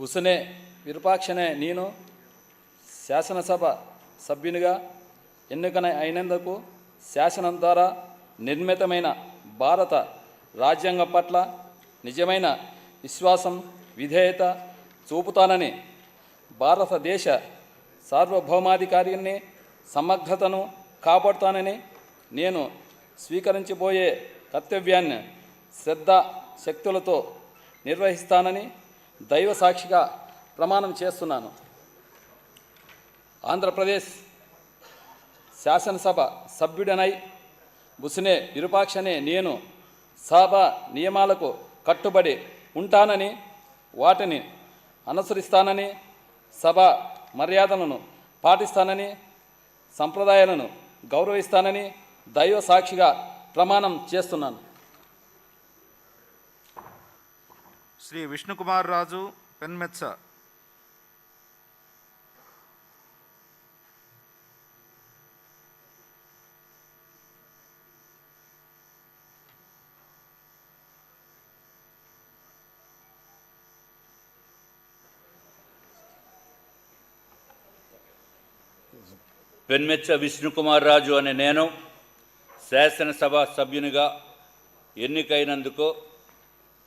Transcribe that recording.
బుసనే విరూపాక్షనే నేను శాసనసభ సభ్యునిగా ఎన్నికన అయినందుకు శాసనం ద్వారా నిర్మితమైన భారత రాజ్యాంగం పట్ల నిజమైన విశ్వాసం విధేయత చూపుతానని భారతదేశ సార్వభౌమాధికారిని సమగ్రతను కాపాడుతానని నేను స్వీకరించబోయే కర్తవ్యాన్ని శ్రద్ధ శక్తులతో నిర్వహిస్తానని దైవ సాక్షిగా ప్రమాణం చేస్తున్నాను. ఆంధ్రప్రదేశ్ శాసనసభ సభ్యుడనై బుసినే విరుపాక్షనే నేను సభ నియమాలకు కట్టుబడి ఉంటానని వాటిని అనుసరిస్తానని సభ మర్యాదలను పాటిస్తానని సంప్రదాయాలను గౌరవిస్తానని దైవ సాక్షిగా ప్రమాణం చేస్తున్నాను. శ్రీ విష్ణుకుమార్ రాజు పెన్మెత్స. పెన్మెచ్చ విష్ణుకుమార్ రాజు అనే నేను శాసనసభ సభ్యునిగా ఎన్నికైనందుకు